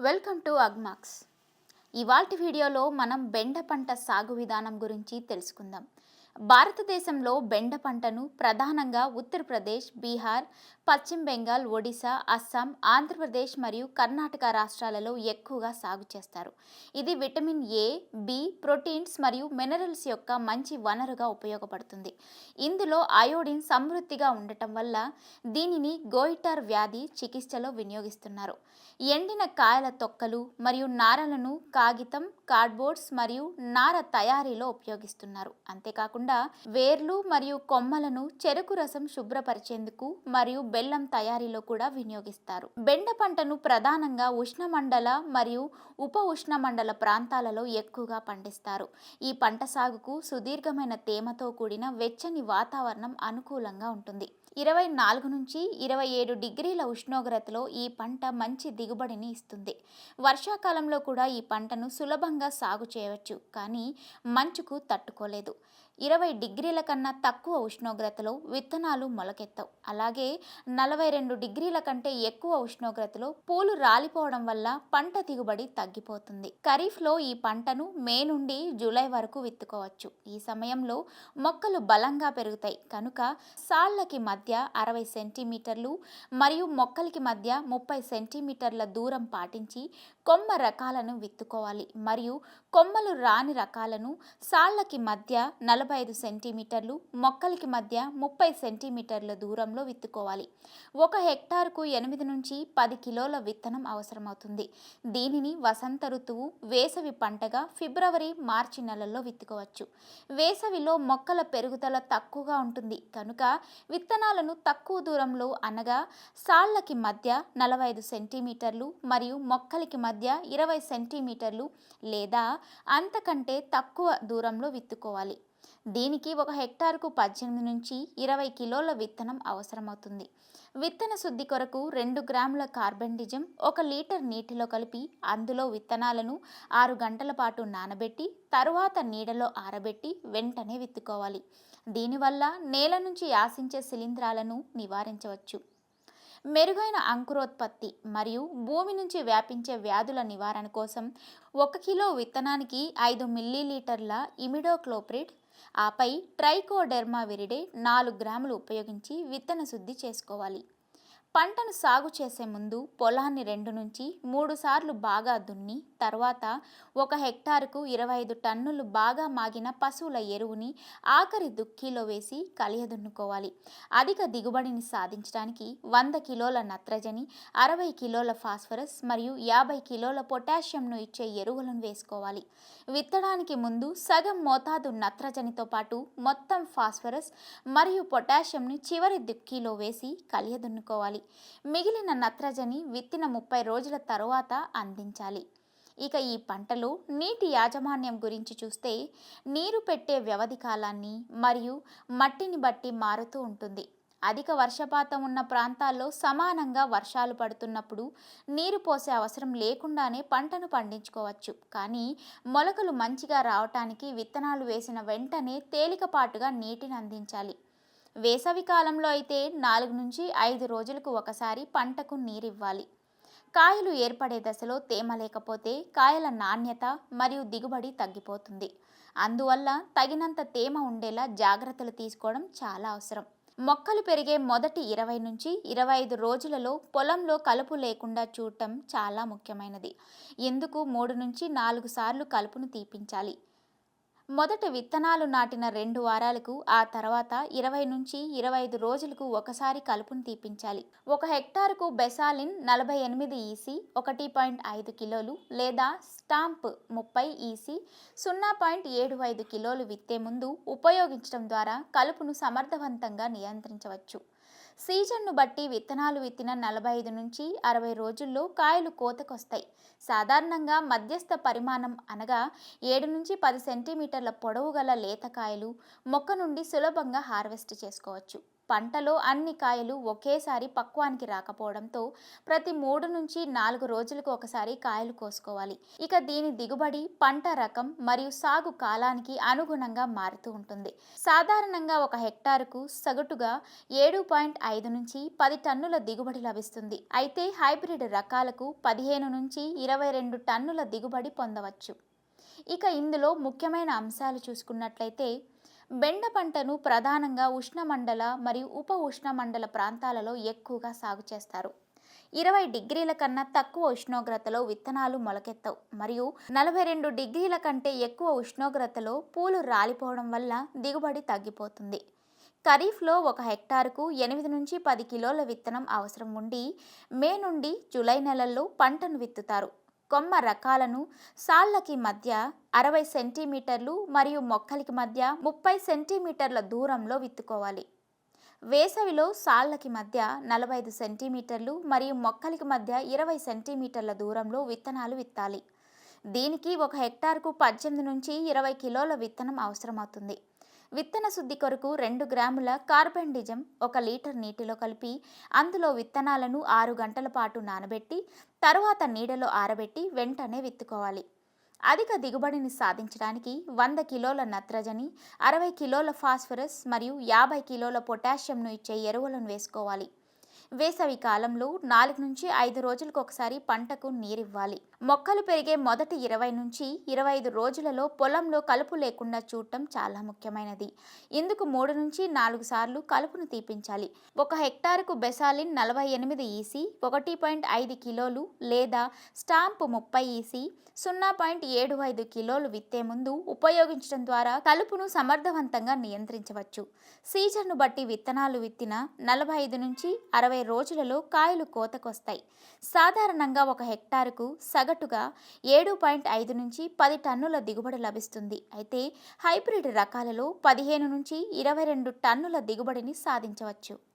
Welcome to Agmax. ఇవాల్టి వీడియోలో మనం బెండ పంట సాగు విధానం గురించి తెలుసుకుందాం. భారతదేశంలో బెండ పంటను ప్రధానంగా ఉత్తరప్రదేశ్ బీహార్ పశ్చిమ బెంగాల్ ఒడిశా అస్సాం ఆంధ్రప్రదేశ్ మరియు కర్ణాటక రాష్ట్రాలలో ఎక్కువగా సాగు చేస్తారు. ఇది విటమిన్ ఏ బి ప్రోటీన్స్ మరియు మినరల్స్ యొక్క మంచి వనరుగా ఉపయోగపడుతుంది. ఇందులో అయోడిన్ సమృద్ధిగా ఉండటం వల్ల దీనిని గోయిటర్ వ్యాధి చికిత్సలో వినియోగిస్తున్నారు. ఎండిన కాయల తొక్కలు మరియు నారలను కాగితం కార్డ్బోర్డ్స్ మరియు నార తయారీలో ఉపయోగిస్తున్నారు. అంతేకాకుండా వేర్లు మరియు కొమ్మలను చెరుకు రసం శుభ్రపరిచేందుకు మరియు బెల్లం తయారీలో కూడా వినియోగిస్తారు. బెండ పంటను ప్రధానంగా ఉష్ణమండల మరియు ఉప ఉష్ణమండల ప్రాంతాలలో ఎక్కువగా పండిస్తారు. ఈ పంట సాగుకు సుదీర్ఘమైన తేమతో కూడిన వెచ్చని వాతావరణం అనుకూలంగా ఉంటుంది. ఇరవై నాలుగు నుంచి ఇరవై ఏడు డిగ్రీల ఉష్ణోగ్రతలో ఈ పంట మంచి దిగుబడిని ఇస్తుంది. వర్షాకాలంలో కూడా ఈ పంటను సులభంగా సాగు చేయవచ్చు కానీ మంచుకు తట్టుకోలేదు. ఇరవై డిగ్రీల కన్నా తక్కువ ఉష్ణోగ్రతలో విత్తనాలు మొలకెత్తవు. అలాగే నలభై రెండు డిగ్రీల కంటే ఎక్కువ ఉష్ణోగ్రతలో పూలు రాలిపోవడం వల్ల పంట దిగుబడి తగ్గిపోతుంది. ఖరీఫ్లో ఈ పంటను మే నుండి జూలై వరకు విత్తుకోవచ్చు. ఈ సమయంలో మొక్కలు బలంగా పెరుగుతాయి. కనుక సాళ్ళకి మధ్య మధ్య అరవై సెంటీమీటర్లు మరియు మొక్కలకి మధ్య ముప్పై సెంటీమీటర్ల దూరం పాటించి కొమ్మ రకాలను విత్తుకోవాలి. మరియు కొమ్మలు రాని రకాలను సాళ్ళకి మధ్య నలభై ఐదు సెంటీమీటర్లు మొక్కలకి మధ్య ముప్పై సెంటీమీటర్ల దూరంలో విత్తుకోవాలి. ఒక హెక్టార్కు ఎనిమిది నుంచి పది కిలోల విత్తనం అవసరమవుతుంది. దీనిని వసంత ఋతువు వేసవి పంటగా ఫిబ్రవరి మార్చి నెలల్లో విత్తుకోవచ్చు. వేసవిలో మొక్కల పెరుగుదల తక్కువగా ఉంటుంది. కనుక విత్తనాలను తక్కువ దూరంలో అనగా సాళ్ళకి మధ్య నలభై ఐదు సెంటీమీటర్లు మరియు మొక్కలకి మధ్య మధ్య ఇరవై సెంటీమీటర్లు లేదా అంతకంటే తక్కువ దూరంలో విత్తుకోవాలి. దీనికి ఒక హెక్టార్కు పద్దెనిమిది నుంచి ఇరవై కిలోల విత్తనం అవసరమవుతుంది. విత్తన శుద్ధి కొరకు రెండు గ్రాముల కార్బెండిజం ఒక లీటర్ నీటిలో కలిపి అందులో విత్తనాలను ఆరు గంటల పాటు నానబెట్టి తరువాత నీడలో ఆరబెట్టి వెంటనే విత్తుకోవాలి. దీనివల్ల నేల నుంచి ఆశించే శిలీంధ్రాలను నివారించవచ్చు. మెరుగైన అంకురోత్పత్తి మరియు భూమి నుంచి వ్యాపించే వ్యాధుల నివారణ కోసం ఒక కిలో విత్తనానికి ఐదు మిల్లీలీటర్ల ఇమిడోక్లోప్రిడ్ ఆపై ట్రైకోడెర్మా విరిడే నాలుగు గ్రాములు ఉపయోగించి విత్తన శుద్ధి చేసుకోవాలి. పంటను సాగు చేసే ముందు పొలాన్ని రెండు నుంచి మూడు సార్లు బాగా దున్ని తర్వాత ఒక హెక్టారుకు ఇరవై ఐదు టన్నులు బాగా మాగిన పశువుల ఎరువుని ఆఖరి దుక్కిలో వేసి కలియదున్నుకోవాలి. అధిక దిగుబడిని సాధించడానికి వంద కిలోల నత్రజని అరవై కిలోల ఫాస్ఫరస్ మరియు యాభై కిలోల పొటాషియంను ఇచ్చే ఎరువులను వేసుకోవాలి. విత్తడానికి ముందు సగం మోతాదు నత్రజనితో పాటు మొత్తం ఫాస్ఫరస్ మరియు పొటాషియంని చివరి దుక్కిలో వేసి కలియదున్నుకోవాలి. మిగిలిన నత్రజని విత్తిన ముప్పై రోజుల తరువాత అందించాలి. ఇక ఈ పంటలు నీటి యాజమాన్యం గురించి చూస్తే నీరు పెట్టే వ్యవధి కాలాన్ని మరియు మట్టిని బట్టి మారుతూ ఉంటుంది. అధిక వర్షపాతం ఉన్న ప్రాంతాల్లో సమానంగా వర్షాలు పడుతున్నప్పుడు నీరు పోసే అవసరం లేకుండానే పంటను పండించుకోవచ్చు. కానీ మొలకలు మంచిగా రావటానికి విత్తనాలు వేసిన వెంటనే తేలికపాటుగా నీటిని అందించాలి. వేసవి కాలంలో అయితే నాలుగు నుంచి ఐదు రోజులకు ఒకసారి పంటకు నీరివ్వాలి కాయలు ఏర్పడే దశలో తేమ లేకపోతే కాయల నాణ్యత మరియు దిగుబడి తగ్గిపోతుంది. అందువల్ల తగినంత తేమ ఉండేలా జాగ్రత్తలు తీసుకోవడం చాలా అవసరం. మొక్కలు పెరిగే మొదటి ఇరవై నుంచి ఇరవై ఐదు రోజులలో పొలంలో కలుపు లేకుండా చూడటం చాలా ముఖ్యమైనది. ఎందుకు మూడు నుంచి నాలుగు సార్లు కలుపును తీపించాలి? మొదట విత్తనాలు నాటిన రెండు వారాలకు ఆ తర్వాత ఇరవై నుంచి ఇరవై ఐదు రోజులకు ఒకసారి కలుపును తీపించాలి. ఒక హెక్టార్కు బెసాలిన్ నలభై ఎనిమిది ఈసీ ఒకటి పాయింట్ ఐదు కిలోలు లేదా స్టాంప్ ముప్పై ఈసీ సున్నా పాయింట్ ఏడు ఐదు కిలోలు విత్తే ముందు ఉపయోగించడం ద్వారా కలుపును సమర్థవంతంగా నియంత్రించవచ్చు. సీజన్ను బట్టి విత్తనాలు విత్తిన నలభై ఐదు నుంచి అరవై రోజుల్లో కాయలు కోతకొస్తాయి. సాధారణంగా మధ్యస్థ పరిమాణం అనగా ఏడు నుంచి పది సెంటీమీటర్ల పొడవు గల లేత కాయలు మొక్క నుండి సులభంగా హార్వెస్ట్ చేసుకోవచ్చు. పంటలో అన్ని కాయలు ఒకేసారి పక్వానికి రాకపోవడంతో ప్రతి మూడు నుంచి నాలుగు రోజులకు ఒకసారి కాయలు కోసుకోవాలి. ఇక దీని దిగుబడి పంట రకం మరియు సాగు కాలానికి అనుగుణంగా మారుతూ ఉంటుంది. సాధారణంగా ఒక హెక్టారుకు సగటుగా ఏడు పాయింట్ ఐదు నుంచి పది టన్నుల దిగుబడి లభిస్తుంది. అయితే హైబ్రిడ్ రకాలకు పదిహేను నుంచి ఇరవై రెండు టన్నుల దిగుబడి పొందవచ్చు. ఇక ఇందులో ముఖ్యమైన అంశాలు చూసుకున్నట్లయితే బెండ పంటను ప్రధానంగా ఉష్ణమండల మరియు ఉప ఉష్ణమండల ప్రాంతాలలో ఎక్కువగా సాగు చేస్తారు. ఇరవై డిగ్రీల కన్నా తక్కువ ఉష్ణోగ్రతలో విత్తనాలు మొలకెత్తవు. మరియు నలభై రెండు డిగ్రీల కంటే ఎక్కువ ఉష్ణోగ్రతలో పూలు రాలిపోవడం వల్ల దిగుబడి తగ్గిపోతుంది. ఖరీఫ్లో ఒక హెక్టార్కు ఎనిమిది నుంచి పది కిలోల విత్తనం అవసరం ఉండి మే నుండి జూలై నెలల్లో పంటను విత్తుతారు. కొమ్మ రకాలను సాళ్ళకి మధ్య అరవై సెంటీమీటర్లు మరియు మొక్కలకి మధ్య ముప్పై సెంటీమీటర్ల దూరంలో విత్తుకోవాలి. వేసవిలో సాళ్ళకి మధ్య నలభై ఐదు సెంటీమీటర్లు మరియు మొక్కలకి మధ్య ఇరవై సెంటీమీటర్ల దూరంలో విత్తనాలు విత్తాలి. దీనికి ఒక హెక్టార్కు పద్దెనిమిది నుంచి ఇరవై కిలోల విత్తనం అవసరమవుతుంది. విత్తన శుద్ధి కొరకు రెండు గ్రాముల కార్బెండిజం ఒక లీటర్ నీటిలో కలిపి అందులో విత్తనాలను ఆరు గంటల పాటు నానబెట్టి తరువాత నీడలో ఆరబెట్టి వెంటనే విత్తుకోవాలి. అధిక దిగుబడిని సాధించడానికి వంద కిలోల నత్రజని అరవై కిలోల ఫాస్ఫరస్ మరియు యాభై కిలోల పొటాషియంను ఇచ్చే ఎరువులను వేసుకోవాలి. వేసవి కాలంలో నాలుగు నుంచి ఐదు రోజులకు ఒకసారి పంటకు నీరివ్వాలి. మొక్కలు పెరిగే మొదటి ఇరవై నుంచి ఇరవై ఐదు రోజులలో పొలంలో కలుపు లేకుండా చూడటం చాలా ముఖ్యమైనది. ఇందుకు మూడు నుంచి నాలుగు సార్లు కలుపును తీపించాలి. ఒక హెక్టారుకు బెసాలిన్ నలభై ఎనిమిది ఈసీ ఒకటి పాయింట్ ఐదు కిలోలు లేదా స్టాంపు ముప్పై ఈసీ సున్నా పాయింట్ ఏడు ఐదు కిలోలు విత్తే ముందు ఉపయోగించడం ద్వారా కలుపును సమర్థవంతంగా నియంత్రించవచ్చు. సీజన్ను బట్టి విత్తనాలు విత్తిన నలభై ఐదు నుంచి అరవై రోజులలో కాయలు కోతకొస్తాయి. సాధారణంగా ఒక హెక్టారుకు సగటుగా ఏడు పాయింట్ ఐదు నుంచి పది టన్నుల దిగుబడి లభిస్తుంది. అయితే హైబ్రిడ్ రకాలలో పదిహేను నుంచి ఇరవై రెండు టన్నుల దిగుబడిని సాధించవచ్చు.